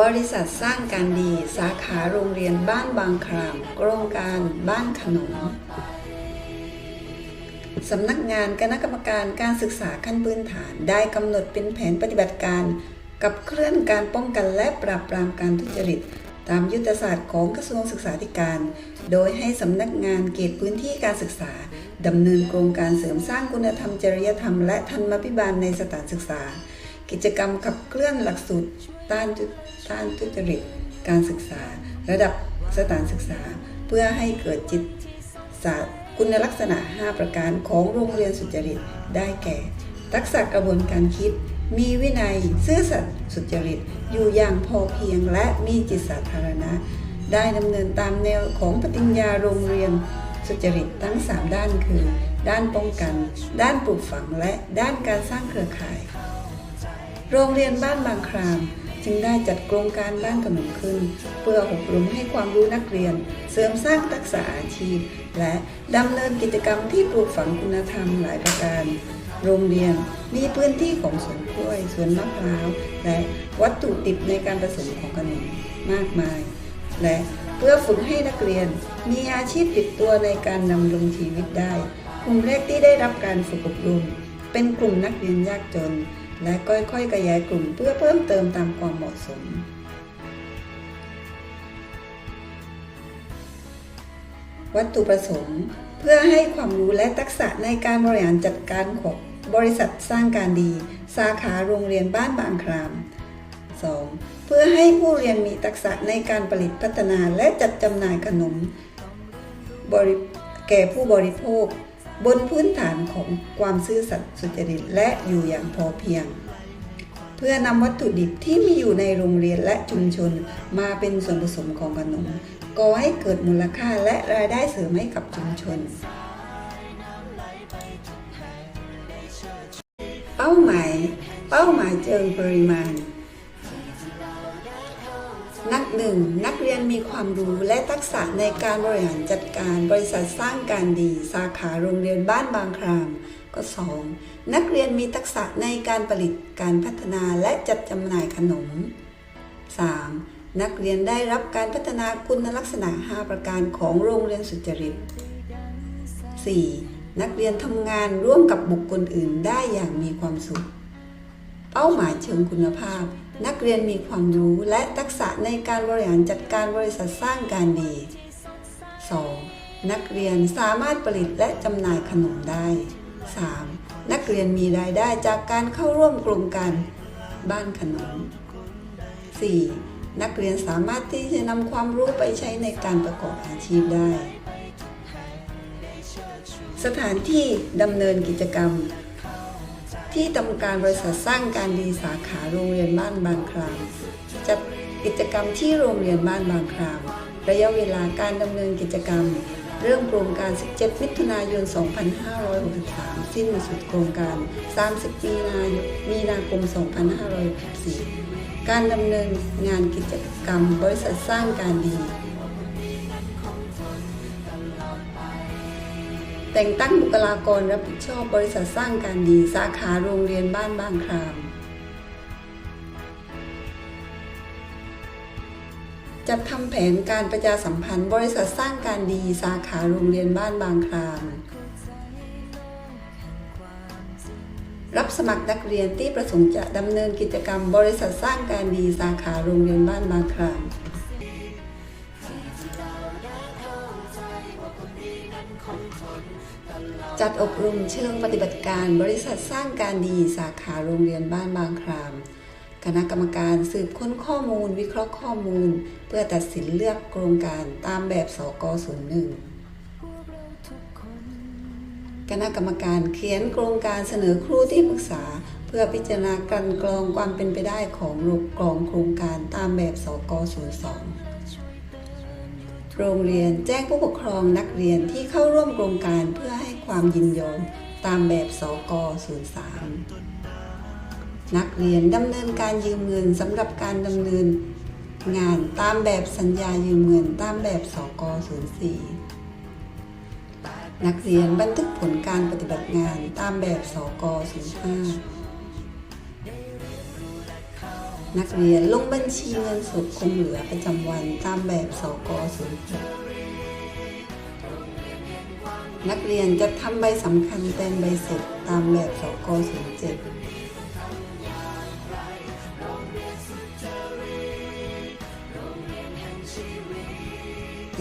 บริษัทสร้างการดีสาขาโรงเรียนบ้านบางครามโครงการบ้านขนมสำนักงานคณะกรรมการการศึกษาขั้นพื้นฐานได้กำหนดเป็นแผนปฏิบัติการ กับเคลื่อนการป้องกันและปราบปรามการทุจริต ตามยุทธศาสตร์ของกระทรวงศึกษาธิการ โดยให้สำนักงานเขตพื้นที่การศึกษาดำเนินโครงการเสริมสร้างคุณธรรมจริยธรรม และธรรมาภิบาลในสถานศึกษา กิจกรรมขับเคลื่อนหลักสูตร ต้านทุต้านทุจริตการศึกษา ระดับสถานศึกษา เพื่อให้เกิดจิตศาสตร์คุณลักษณะ 5 ประการของโรงเรียนสุจริตได้แก่ ทักษะกระบวนการคิด มีวินัยซื่อสัตย์สุจริต อยู่อย่างพอเพียงและมีจิตสาธารณะ ได้ดำเนินตามแนวของปฏิญญาโรงเรียนสุจริตทั้ง 3 ด้านคือ ด้านป้องกัน ด้านปลูกฝังและด้านการสร้างเครือข่าย โรงเรียนบ้านบางคราม จึงได้จัดโครงการบ้านขนมขึ้น เพื่ออบรมให้ความรู้นักเรียน เสริมสร้างทักษะอาชีพ และดำเนินกิจกรรมที่ปลูกฝังคุณธรรมหลายประการ โรงเรียนมีพื้นที่ของสวนกล้วยสวนมะพร้าว และวัตถุดิบในการผสมของขนมมากมาย และเพื่อฝึกให้นักเรียน มีอาชีพติดตัวในการดำรงชีวิตได้ กลุ่มแรกที่ได้รับการฝึกอบรม เป็นกลุ่มนักเรียนยากจน และค่อยๆขยายกลุ่มเพื่อเพิ่มเติมตามความเหมาะสม วัตถุประสงค์ เพื่อให้ความรู้และทักษะในการบริหารจัดการของบริษัทสร้างการดี สาขาโรงเรียนบ้านบางคราม 2. เพื่อให้ผู้เรียนมีทักษะในการผลิตพัฒนาและจัดจำหน่ายขนมแก่ผู้บริโภค บนพื้นฐานของความซื่อสัตย์สุจริตและอยู่อย่างพอเพียง เพื่อนำวัตถุดิบที่มีอยู่ในโรงเรียนและชุมชนมาเป็นส่วนผสมของขนมก่อให้เกิดมูลค่าและรายได้เสริมให้กับชุมชน เป้าหมาย เป้าหมายเชิงปริมาณ นักหนึ่งนักเรียนมีความรู้และทักษะในการบริหารจัดการบริษัทสร้างการดีสาขาโรงเรียนบ้านบางครามก็ 2. นักเรียนมีทักษะในการผลิตการพัฒนาและจัดจำหน่ายขนม 3. นักเรียนได้รับการพัฒนาคุณลักษณะ 5 ประการของโรงเรียนสุจริต 4. นักเรียนทำงานร่วมกับบุคคลอื่นได้อย่างมีความสุข เป้าหมายเชิงคุณภาพ นักเรียนมีความรู้และทักษะในการบริหารจัดการบริษัทสร้างการดี 2. นักเรียนสามารถผลิตและจำหน่ายขนมได้ 3. นักเรียนมีรายได้จากการเข้าร่วมโครงการบ้านขนม 4. นักเรียนสามารถที่จะนำความรู้ไปใช้ในการประกอบอาชีพได้ สถานที่ดำเนินกิจกรรม ที่ทำการบริษัทสร้างการดีสาขาโรงเรียนบ้านบางครามจัดกิจกรรมที่โรงเรียนบ้านบางคราม ระยะเวลาการดำเนินกิจกรรม เริ่มโครงการ 17 มิถุนายน 2563 สิ้นสุดโครงการ 30 มีนามีนาคม 2564 การดำเนินงานกิจกรรม บริษัทสร้างการดี แต่งตั้งบุคลากรรับผิดชอบบริษัทสร้างการดีสาขาโรงเรียนบ้านบางคราม จัดทำแผนการประชาสัมพันธ์บริษัทสร้างการดีสาขาโรงเรียนบ้านบางคราม รับสมัครนักเรียนที่ประสงค์จะดำเนินกิจกรรม บริษัทสร้างการดีสาขาโรงเรียนบ้านบางคราม จัดอบรมเชิงปฏิบัติการบริษัทสร้างการดีสาขาโรงเรียนบ้านบางคราม คณะกรรมการสืบค้นข้อมูล วิเคราะห์ข้อมูล เพื่อตัดสินเลือกโครงการตามแบบสก01คณะกรรมการเขียนโครงการเสนอครูที่ปรึกษา เพื่อพิจารณากลันกรองความเป็นไปได้ของโรงกรองโครงการตามแบบสก02 โรงเรียนแจ้งผู้ปกครองนักเรียนที่เข้าร่วมโครงการเพื่อให้ความยินยอมตามแบบสก03นักเรียนดำเนินการยืมเงินสำหรับการดำเนินงานตามแบบสัญญายืมเงินตามแบบสก04นักเรียนบันทึกผลการปฏิบัติงานตามแบบสก05 นักเรียนลงบัญชีเงินสดคงเหลือประจำวันตามแบบสก06นักเรียนจะทำใบสำคัญแทนใบเสร็จตามแบบสก07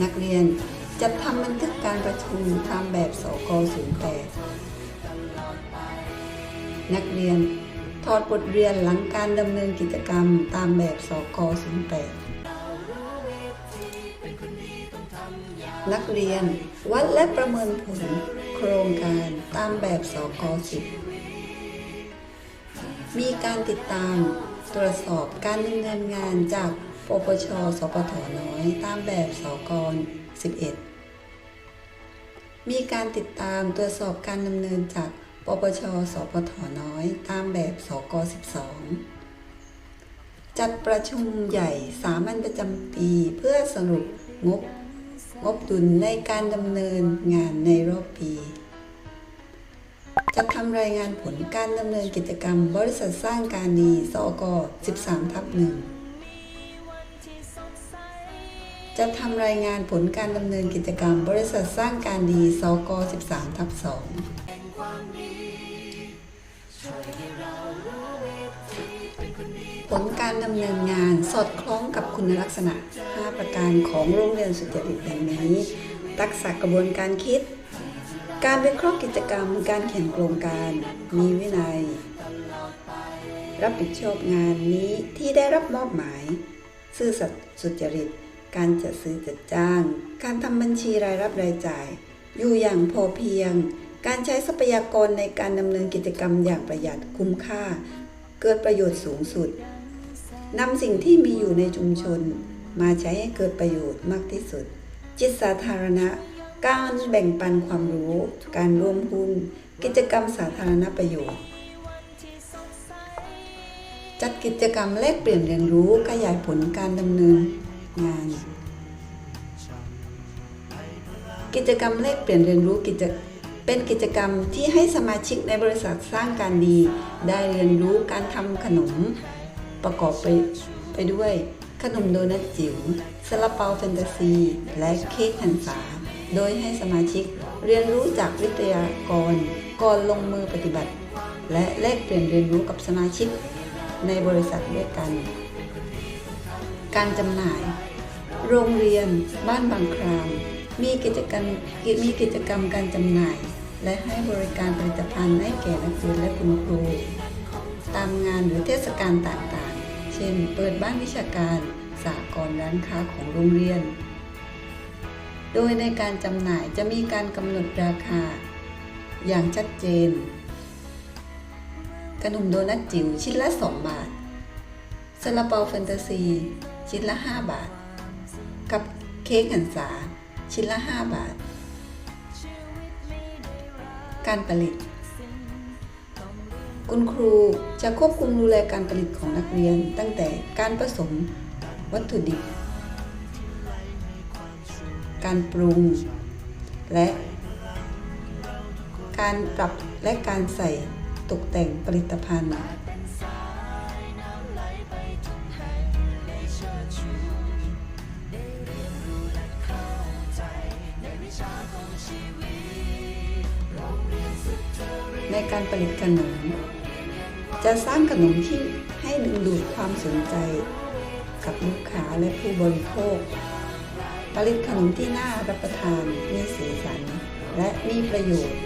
นักเรียนจะทำบันทึกการประชุมตามแบบสก08นักเรียน ถอดบทเรียนหลังการดำเนินกิจกรรมตามแบบสก08นักเรียนวัดและประเมินผลโครงการตามแบบสก10มีการติดตามตรวจสอบการดำเนินงานจากปปช สปทน้อย ตามแบบสก11 มีการติดตามตรวจสอบการดำเนินจาก ปปช สปทน้อย ตามแบบ สก 12 จัดประชุมใหญ่สามัญประจำปีเพื่อสรุปงบ งบดุลในการดำเนินงานในรอบปีจะทำรายงานผลการดำเนินกิจกรรม บริษัทสร้างการดี สก 13 ทับ1จะทำรายงานผลการดำเนินกิจกรรม บริษัทสร้างการดี สก 13 ทับ2 ผลการดำเนินงานสอดคล้องกับคุณลักษณะ 5 ประการของโรงเรียนสุจริตดังนี้ ทักษะกระบวนการคิด การวิเคราะห์กิจกรรม การเขียนโครงการ มีวินัย รับผิดชอบงานนี้ที่ได้รับมอบหมาย ซื่อสัตย์สุจริต การจัดซื้อจัดจ้าง การทำบัญชีรายรับรายจ่าย อยู่อย่างพอเพียง การใช้ทรัพยากรในการดำเนินกิจกรรมอย่างประหยัดคุ้มค่า เกิดประโยชน์สูงสุดนำสิ่งที่มีอยู่ในชุมชน มาใช้ให้เกิดประโยชน์มากที่สุด จิตสาธารณะ การแบ่งปันความรู้ การร่วมหุ้น กิจกรรมสาธารณประโยชน์ จัดกิจกรรมแลกเปลี่ยนเรียนรู้ขยายผลการดำเนินงาน กิจกรรมแลกเปลี่ยนเรียนรู้กิจ เป็นกิจกรรมที่ให้สมาชิกในบริษัทสร้างการดี ได้เรียนรู้การทำขนมประกอบไปไปด้วย ขนมโดนัทจิ๋วซาลาเปาแฟนตาซี และเค้กหันษาโดยให้สมาชิกเรียนรู้จากวิทยากรก่อนลงมือปฏิบัติ และแลกเปลี่ยนเรียนรู้กับสมาชิกในบริษัทด้วยกัน การจำหน่าย โรงเรียนบ้านบางคราม มีกิจกรรมมีกิจกรรมการจำหน่าย และให้บริการผลิตภัณฑ์ให้แก่นักเรียนและคุณครู ตามงานหรือเทศกาลต่างๆ เช่น เปิดบ้านวิชาการสากลร้านค้าของโรงเรียน โดยในการจำหน่ายจะมีการกำหนดราคา อย่างชัดเจน ขนมโดนัทจิ๋วชิ้นละ 2 บาทซาลาเปาแฟนตาซี ชิ้นละ 5 บาท กับเค้กหันษาชิ้นละ 5 บาท การผลิต คุณครูจะควบคุมดูแลการผลิตของนักเรียน ตั้งแต่การผสมวัตถุดิบ การปรุง และการปรับและการใส่ตกแต่งผลิตภัณฑ์ ในการผลิตขนม จะสร้างขนมที่ให้ดึงดูดความสนใจกับลูกค้าและผู้บริโภค ผลิตขนมที่น่ารับประทานมีสีสัน และมีประโยชน์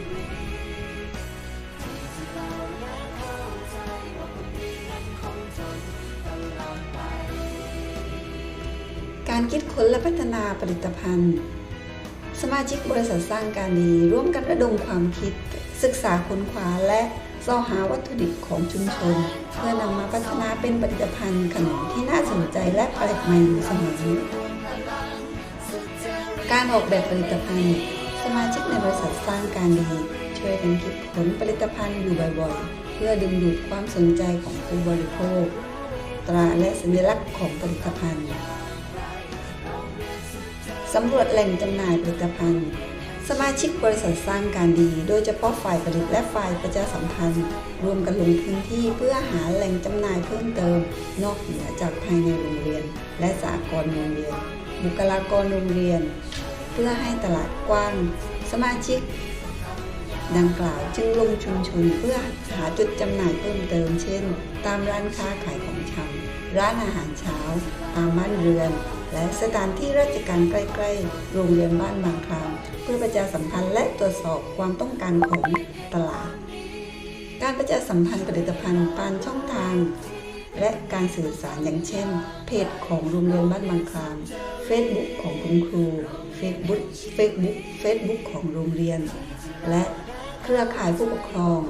การคิดค้นและพัฒนาผลิตภัณฑ์ สมาชิกบริษัทสร้างการดีร่วมกันระดมความคิด ศึกษาค้นคว้าและสอหาวัตถุดิบของชุมชน เพื่อนำมาพัฒนาเป็นผลิตภัณฑ์ขนมที่น่าสนใจและแปลกใหม่อยู่เสมอการออกแบบผลิตภัณฑ์ สมาชิกในบริษัทสร้างการดี ช่วยกันคิดผลผลิตภัณฑ์อยู่บ่อยๆ เพื่อดึงดูดความสนใจของผู้บริโภค ตราและสัญลักษณ์ของผลิตภัณฑ์สำรวจแหล่งจำหน่ายผลิตภัณฑ์ สมาชิกบริษัทสร้างการดี โดยเฉพาะฝ่ายผลิตและฝ่ายประชาสัมพันธ์รวมกันลงพื้นที่เพื่อหาแหล่งจำหน่ายเพิ่มเติม นอกเหนือจากภายในโรงเรียน และสากลโรงเรียน บุคลากรโรงเรียน เพื่อให้ตลาดกว้าง สมาชิก ดังกล่าวจึงลงชุมชนเพื่อหาจุดจำหน่ายเพิ่มเติม เช่น ตามร้านค้าขายของชำร้านอาหารเช้า ตามบ้านเรือน และสถานที่ราชการใกล้ๆ โรงเรียนบ้านบางครามเพื่อประชาสัมพันธ์และตรวจสอบความต้องการของตลาด การประชาสัมพันธ์ผลิตภัณฑ์ผ่านช่องทาง และการสื่อสารอย่างเช่น เพจของโรงเรียนบ้านบางคราม Facebook ของคุณครู Facebook Facebook Facebook ของโรงเรียน และเครือข่ายผู้ปกครอง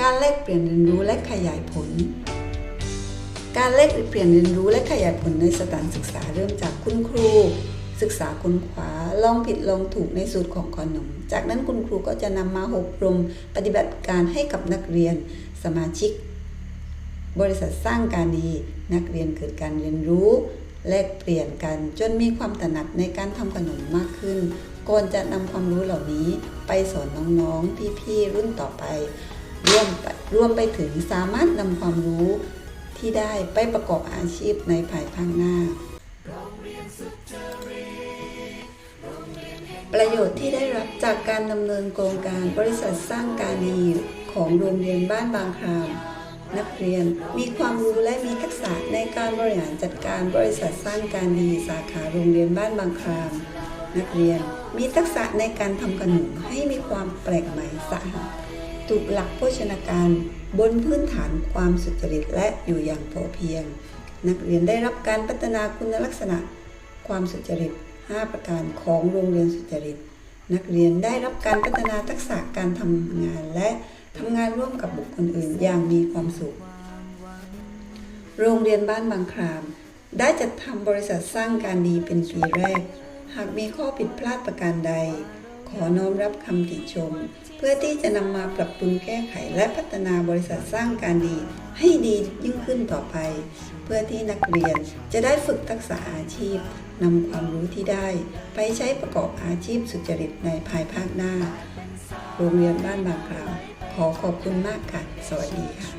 การแลกเปลี่ยนเรียนรู้และขยายผล การแลกเปลี่ยนเรียนรู้และขยายผลในสถานศึกษาเริ่มจากคุณครู ศึกษาค้นคว้าลองผิดลองถูกในสูตรของขนม จากนั้นคุณครูก็จะนำมาอบรมปฏิบัติการให้กับนักเรียนสมาชิก บริษัทสร้างการดี นักเรียนเกิดการเรียนรู้ แลกเปลี่ยนกันจนมีความถนัดในการทำขนมมากขึ้นก่อนจะนำความรู้เหล่านี้ไปสอนน้องๆพี่ๆรุ่นต่อไปร่วมไปรวมไปถึงสามารถนำความรู้ ที่ได้ไปประกอบอาชีพในภายภาคหน้า ประโยชน์ที่ได้รับจากการดำเนินโครงการบริษัทสร้างการดีของโรงเรียนบ้านบางครามนักเรียนมีความรู้และมีทักษะในการบริหารจัดการบริษัทสร้างการดีสาขาโรงเรียนบ้านบางคราม นักเรียนมีทักษะในการทำขนมให้มีความแปลกใหม่สะอาด ถูกหลักโภชนาการบนพื้นฐานความสุจริตและอยู่อย่างพอเพียง นักเรียนได้รับการพัฒนาคุณลักษณะ ความสุจริต 5 ประการของโรงเรียนสุจริต นักเรียนได้รับการพัฒนาทักษะการทำงานและทำงานร่วมกับบุคคลอื่นอย่างมีความสุข โรงเรียนบ้านบางคราม ได้จัดทำบริษัทสร้างการดีเป็นปีแรก หากมีข้อผิดพลาดประการใด ขอน้อมรับคำติชม เพื่อที่จะนำมาปรับปรุงแก้ไขและพัฒนาบริษัทสร้างการดี ให้ดียิ่งขึ้นต่อไป เพื่อที่นักเรียนจะได้ฝึกทักษะอาชีพนำความรู้ที่ได้ ไปใช้ประกอบอาชีพสุจริตในภายภาคหน้า โรงเรียนบ้านบางครามขอขอบคุณมากค่ะ สวัสดีค่ะ